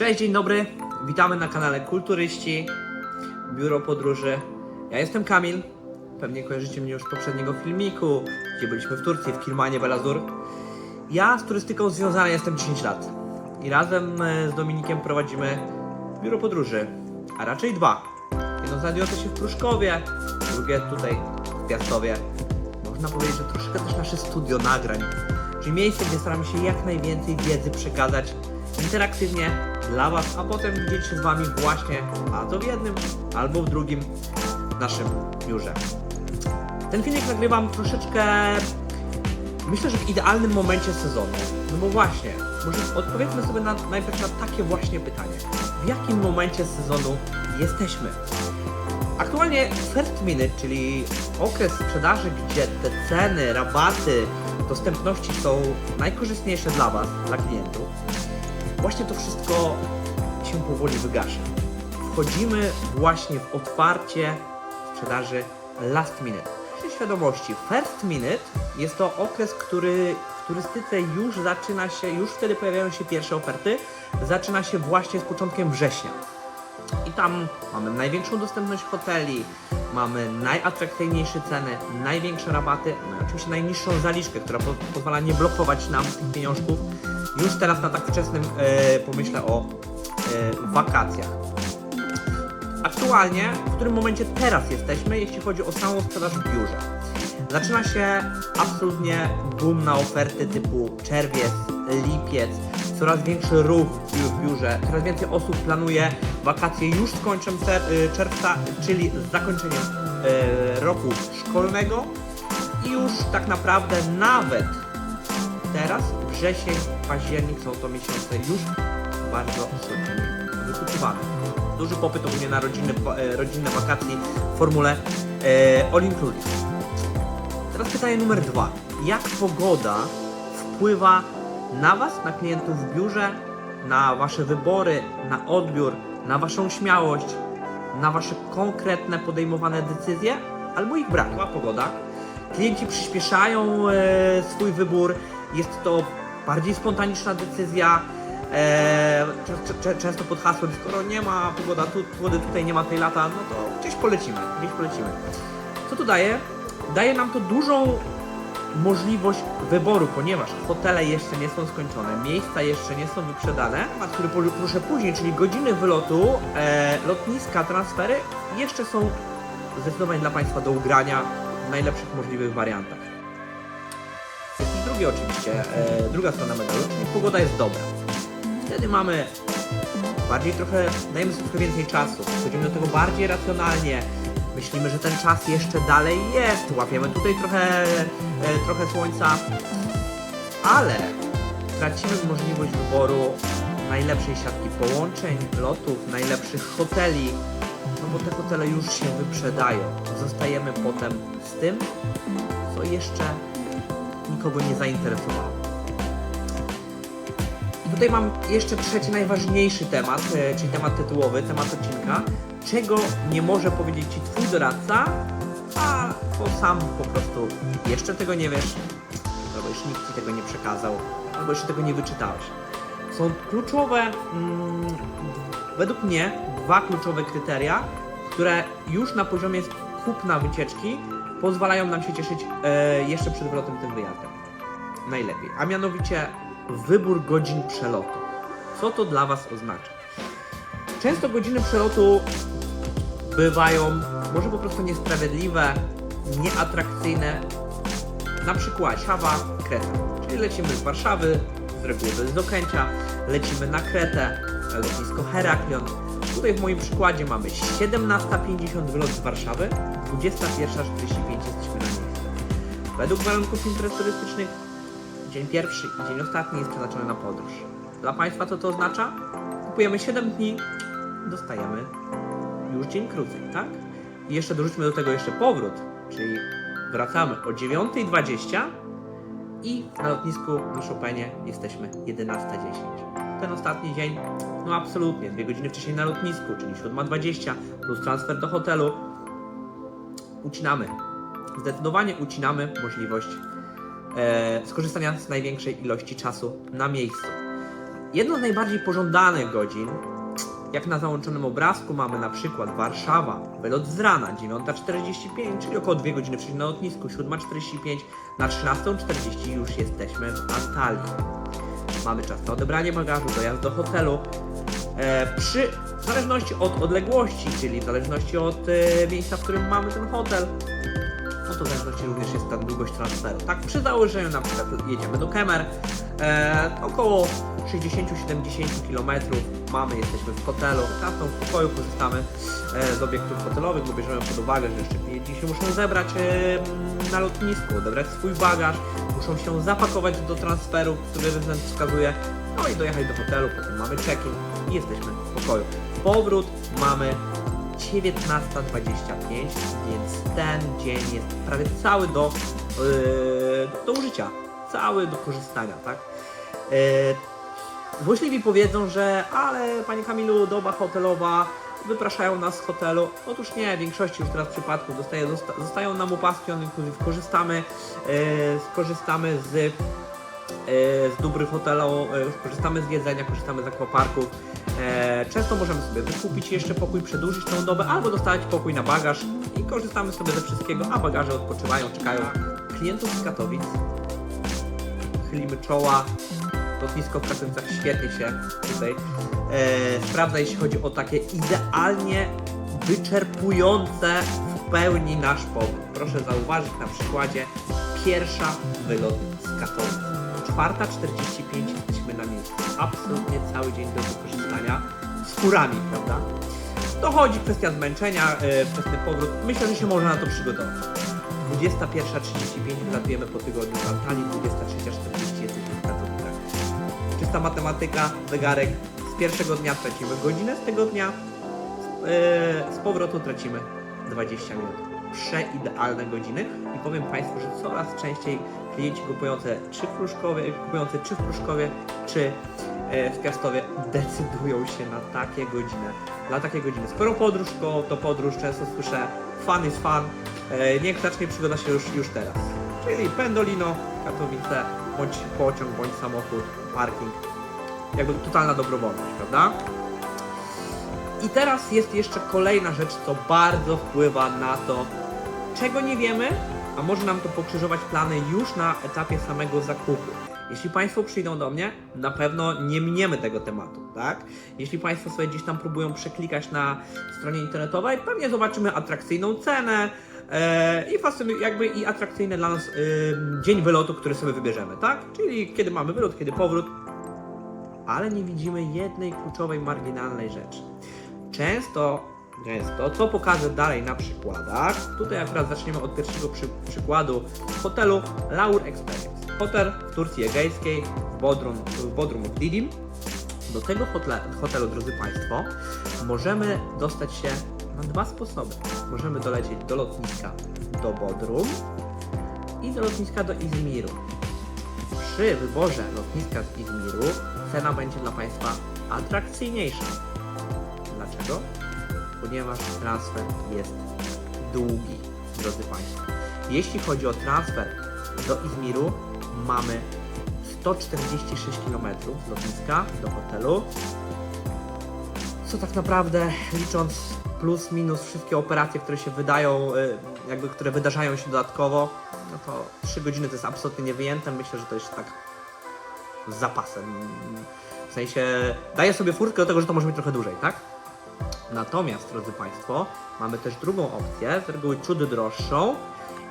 Cześć, dzień dobry. Witamy na kanale Kulturyści, Biuro Podróży. Ja jestem Kamil. Pewnie kojarzycie mnie już z poprzedniego filmiku, gdzie byliśmy w Turcji, w Kirmanie, Belazur. Ja z turystyką związany jestem 10 lat. I razem e, z Dominikiem prowadzimy Biuro Podróży, a raczej dwa. Jedno znajdujące się w Pruszkowie, drugie tutaj w Piastowie. Można powiedzieć, że troszkę też nasze studio nagrań, czyli miejsce, gdzie staramy się jak najwięcej wiedzy przekazać interaktywnie dla Was, a potem widzieć się z Wami właśnie, a w jednym albo w drugim naszym biurze. Ten filmik nagrywam troszeczkę, myślę, że w idealnym momencie sezonu. No bo właśnie, może odpowiedzmy sobie na, najpierw na takie właśnie pytanie. W jakim momencie sezonu jesteśmy? Aktualnie first minute, czyli okres sprzedaży, gdzie te ceny, rabaty, dostępności są najkorzystniejsze dla Was, dla klientów, właśnie to wszystko się powoli wygasza. Wchodzimy właśnie w otwarcie sprzedaży last minute. Przy świadomości, first minute jest to okres, który w turystyce już zaczyna się, już wtedy pojawiają się pierwsze oferty, zaczyna się właśnie z początkiem września. I tam mamy największą dostępność hoteli, mamy najatrakcyjniejsze ceny, największe rabaty, no i oczywiście najniższą zaliczkę, która po pozwala nie blokować nam tych pieniążków już teraz na tak wczesnym e, o e, wakacjach. Aktualnie, w którym momencie teraz jesteśmy, jeśli chodzi o samą sprzedaż w biurze. Zaczyna się absolutnie boom na oferty typu czerwiec, lipiec, coraz większy ruch w biu- w biurze, coraz więcej osób planuje wakacje już z końcem y, czerwca, czyli z zakończeniem y, roku szkolnego i już tak naprawdę nawet teraz wrzesień, październik są to miesiące już bardzo solidnie wykupywane. Duży popyt ogólnie na rodzinne, e, rodzinne wakacje w formule e, all inclusive. Teraz pytanie numer dwa. Jak pogoda wpływa na Was, na klientów w biurze, na Wasze wybory, na odbiór, na Waszą śmiałość, na Wasze konkretne podejmowane decyzje albo ich brak? Pogoda. Klienci przyspieszają e, swój wybór, jest to bardziej spontaniczna decyzja. E, często pod hasłem, skoro nie ma pogoda, tu, pogody tutaj nie ma tej lata, no to gdzieś polecimy, gdzieś polecimy. Co to daje? Daje nam to dużą możliwość wyboru, ponieważ hotele jeszcze nie są skończone, miejsca jeszcze nie są wyprzedane, temat, który poru- poruszę później, czyli godziny wylotu, e, lotniska, transfery jeszcze są zdecydowanie dla Państwa do ugrania w najlepszych możliwych wariantach. Jest i drugie oczywiście, e, druga strona medalu, czyli pogoda jest dobra. Wtedy mamy bardziej trochę, dajemy sobie trochę więcej czasu, podchodzimy do tego bardziej racjonalnie, myślimy, że ten czas jeszcze dalej jest, łapiemy tutaj trochę, e, trochę słońca, ale tracimy możliwość wyboru najlepszej siatki połączeń, lotów, najlepszych hoteli, no bo te hotele już się wyprzedają. Zostajemy potem z tym, co jeszcze nikogo nie zainteresowało. I tutaj mam jeszcze trzeci najważniejszy temat, e, czyli temat tytułowy, temat odcinka. Czego nie może powiedzieć Ci Twój doradca, a bo sam po prostu jeszcze tego nie wiesz, albo jeszcze nikt Ci tego nie przekazał, albo jeszcze tego nie wyczytałeś. Są kluczowe, mm, według mnie, dwa kluczowe kryteria, które już na poziomie kupna wycieczki pozwalają nam się cieszyć e, jeszcze przed wylotem tym wyjazdem najlepiej, a mianowicie wybór godzin przelotu. Co to dla Was oznacza? Często godziny przelotu bywają może po prostu niesprawiedliwe, nieatrakcyjne. Na przykład Warszawa, Kreta. Czyli lecimy z Warszawy, z reguły z Okęcia, lecimy na Kretę, na lotnisko Heraklion. Tutaj w moim przykładzie mamy 17.50 wylot z Warszawy, 21.45 jesteśmy na miejscu. Według warunków imprez turystycznych dzień pierwszy i dzień ostatni jest przeznaczony na podróż. Dla Państwa co to oznacza? Kupujemy 7 dni, dostajemy już dzień krócej, tak? I jeszcze dorzućmy do tego jeszcze powrót, czyli wracamy o 9.20 i na lotnisku na Chopinie jesteśmy 11.10. Ten ostatni dzień, no absolutnie, dwie godziny wcześniej na lotnisku, czyli 7.20 plus transfer do hotelu. Ucinamy. Zdecydowanie ucinamy możliwość e, skorzystania z największej ilości czasu na miejscu. Jedną z najbardziej pożądanych godzin, jak na załączonym obrazku mamy na przykład Warszawa, wylot z rana 9.45, czyli około 2 godziny wcześniej na lotnisku, 7.45, na 13.40 już jesteśmy w Antalii. Mamy czas na odebranie bagażu, dojazd do hotelu. E, przy, w zależności od odległości, czyli w zależności od e, miejsca, w którym mamy ten hotel, no to w zależności również jest ta długość transferu. Tak, przy założeniu na przykład jedziemy do Kemer, e, około 60-70 km mamy, jesteśmy w hotelu, tam w pokoju korzystamy e, z obiektów hotelowych, bo bierzemy pod uwagę, że jeszcze klienci się muszą zebrać e, na lotnisku, odebrać swój bagaż, muszą się zapakować do transferu, który rezydent wskazuje, no i dojechać do hotelu, potem mamy check-in i jesteśmy w pokoju. Powrót mamy 19.25, więc ten dzień jest prawie cały do, yy, do użycia, cały do korzystania, tak? Yy, Złośliwi powiedzą, że ale Panie Kamilu, doba hotelowa, wypraszają nas z hotelu. Otóż nie, w większości już teraz przypadków dostaje, zosta, zostają nam opaski, on inclusive. korzystamy, yy, skorzystamy z z dóbr hotelu, e, korzystamy z jedzenia, korzystamy z akwaparków. E, Często możemy sobie wykupić jeszcze pokój, przedłużyć tą dobę, albo dostać pokój na bagaż i korzystamy sobie ze wszystkiego, a bagaże odpoczywają, czekają klientów z Katowic. Chylimy czoła, lotnisko w Katowicach świetnie się tutaj e, sprawdza, jeśli chodzi o takie idealnie wyczerpujące w pełni nasz powód. Proszę zauważyć na przykładzie pierwsza wylot z Katowic. 4.45 jesteśmy na miejscu. Absolutnie cały dzień do wykorzystania z kurami, prawda? Dochodzi kwestia zmęczenia, e, wczesny powrót. Myślę, że się można na to przygotować. 21.35 wylatujemy po tygodniu z Antalii, 23.40 jesteśmy w Katowicach. Czysta matematyka, zegarek. Z pierwszego dnia tracimy godzinę, z tego dnia e, z powrotu tracimy 20 minut. Przeidealne godziny i powiem Państwu, że coraz częściej klienci kupujące czy w Pruszkowie, kupujący czy w Pruszkowie, czy e, w Piastowie decydują się na takie godziny. Dla takiej godziny. Skoro podróż, to, to podróż. Często słyszę fun is fun. E, niech zacznie przygoda się już, już teraz. Czyli Pendolino, Katowice, bądź pociąg, bądź samochód, parking. Jakby totalna dobrowolność, prawda? I teraz jest jeszcze kolejna rzecz, co bardzo wpływa na to, czego nie wiemy, a może nam to pokrzyżować plany już na etapie samego zakupu. Jeśli Państwo przyjdą do mnie, na pewno nie miniemy tego tematu, tak? Jeśli Państwo sobie gdzieś tam próbują przeklikać na stronie internetowej, pewnie zobaczymy atrakcyjną cenę e, i fascynu- jakby i atrakcyjny dla nas e, dzień wylotu, który sobie wybierzemy, tak? Czyli kiedy mamy wylot, kiedy powrót, ale nie widzimy jednej kluczowej, marginalnej rzeczy. Często, często, co pokażę dalej na przykładach, tutaj akurat zaczniemy od pierwszego przy, przykładu hotelu Laur Experience. Hotel w Turcji Egejskiej, w Bodrum, w Bodrum w Didim. Do tego hotle, hotelu, drodzy Państwo, możemy dostać się na dwa sposoby. Możemy dolecieć do lotniska do Bodrum i do lotniska do Izmiru. Przy wyborze lotniska z Izmiru cena będzie dla Państwa atrakcyjniejsza. Dlaczego? Ponieważ transfer jest długi, drodzy Państwo. Jeśli chodzi o transfer do Izmiru, mamy 146 km z lotniska do hotelu, co tak naprawdę licząc plus minus wszystkie operacje, które się wydają, y, jakby które wydarzają się dodatkowo, no to 3 godziny to jest absolutnie niewyjęte. Myślę, że to jest tak z zapasem. W sensie daje sobie furtkę do tego, że to może być trochę dłużej, tak? Natomiast, drodzy Państwo, mamy też drugą opcję, z reguły ciut droższą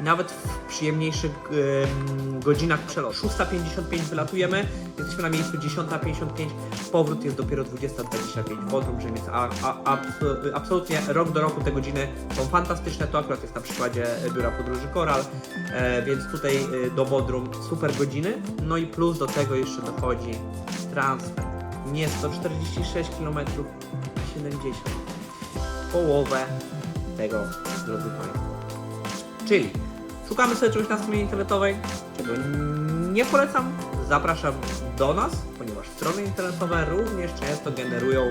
i nawet w przyjemniejszych ym, godzinach przelotu. 6.55 wylatujemy, jesteśmy na miejscu 10.55, powrót jest dopiero 20.25. Bodrum, że jest a, a, abso- absolutnie rok do roku te godziny są fantastyczne. To akurat jest na przykładzie biura podróży Koral, e, więc tutaj e, do Bodrum super godziny. No i plus do tego jeszcze dochodzi transfer. Nie 146 km, 70. Połowę tego, drodzy Państwo. Czyli szukamy sobie czegoś na stronie internetowej, czego nie polecam. Zapraszam do nas, ponieważ strony internetowe również często generują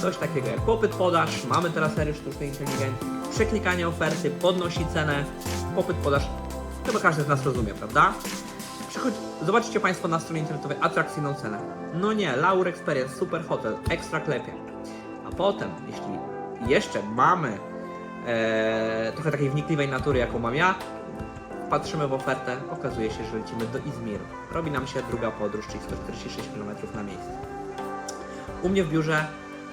coś takiego jak popyt, podaż. Mamy teraz serię sztucznej inteligencji, przeklikanie oferty, podnosi cenę, popyt, podaż. Chyba każdy z nas rozumie, prawda? Przychodzi, zobaczycie Państwo na stronie internetowej atrakcyjną cenę. No nie, Laur Experience, super hotel, ekstra klepie. Potem, jeśli jeszcze mamy e, trochę takiej wnikliwej natury, jaką mam ja, patrzymy w ofertę, okazuje się, że lecimy do Izmiru. Robi nam się druga podróż, czyli 146 km na miejsce. U mnie w biurze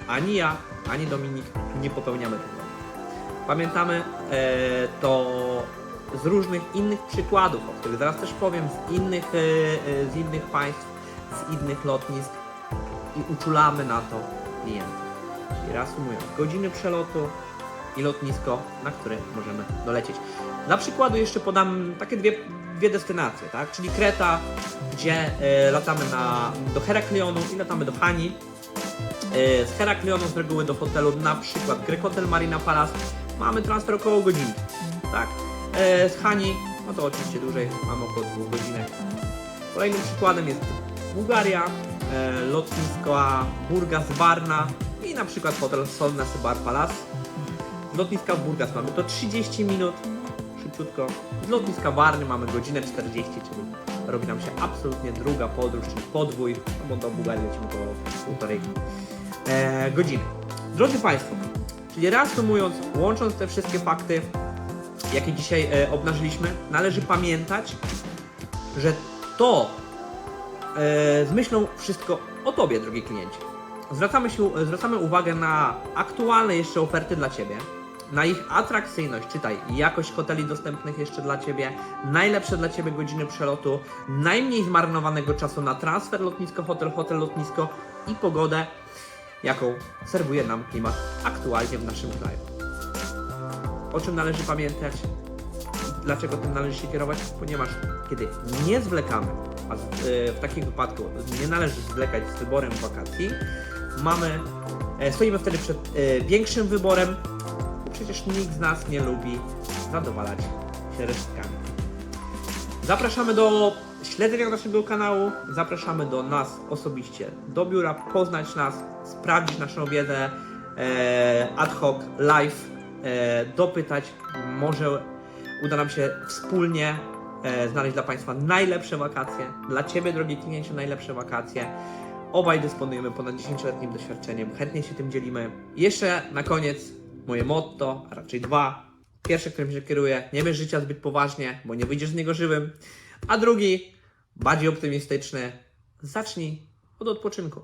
ani ja, ani Dominik nie popełniamy tego. Pamiętamy e, to z różnych innych przykładów, o których zaraz też powiem, z innych, e, e, z innych państw, z innych lotnisk i uczulamy na to klientów. Reasumując, godziny przelotu i lotnisko, na które możemy dolecieć. Dla przykładu jeszcze podam takie dwie, dwie destynacje, tak? czyli Kreta, gdzie e, latamy na, do Heraklionu i latamy do Hani. E, z Heraklionu z reguły do hotelu, na przykład Greek Hotel Marina Palace, mamy transfer około godziny. Tak? E, z Hani, no to oczywiście dłużej, mamy około dwóch godzinek. Kolejnym przykładem jest Bułgaria, lotnisko Burgas Varna i na przykład hotel Solness Bar Palace. Z lotniska w Burgas mamy to 30 minut, szybciutko. Z lotniska Warny mamy godzinę 40, czyli robi nam się absolutnie druga podróż, czyli podwój, no bo do Bułgarii lecimy około półtorej e, godziny. Drodzy Państwo, czyli reasumując, łącząc te wszystkie fakty, jakie dzisiaj e, obnażyliśmy, należy pamiętać, że to e, z myślą wszystko o Tobie, drogi kliencie. Zwracamy, się, zwracamy uwagę na aktualne jeszcze oferty dla Ciebie, na ich atrakcyjność, czytaj, jakość hoteli dostępnych jeszcze dla Ciebie, najlepsze dla Ciebie godziny przelotu, najmniej zmarnowanego czasu na transfer lotnisko-hotel, hotel-lotnisko i pogodę, jaką serwuje nam klimat aktualnie w naszym kraju. O czym należy pamiętać? Dlaczego tym należy się kierować? Ponieważ kiedy nie zwlekamy, a e, w takim wypadku nie należy zwlekać z wyborem wakacji, mamy, e, stoimy wtedy przed e, większym wyborem, bo przecież nikt z nas nie lubi zadowalać się resztkami. Zapraszamy do śledzenia naszego kanału, zapraszamy do nas osobiście, do biura, poznać nas, sprawdzić naszą wiedzę e, ad hoc, live, dopytać, może uda nam się wspólnie znaleźć dla Państwa najlepsze wakacje, dla Ciebie, drogi kliencie, najlepsze wakacje. Obaj dysponujemy ponad 10-letnim doświadczeniem, chętnie się tym dzielimy. Jeszcze na koniec moje motto, a raczej dwa. Pierwsze, którym się kieruję, nie bierz życia zbyt poważnie, bo nie wyjdziesz z niego żywym. A drugi, bardziej optymistyczny, zacznij od odpoczynku.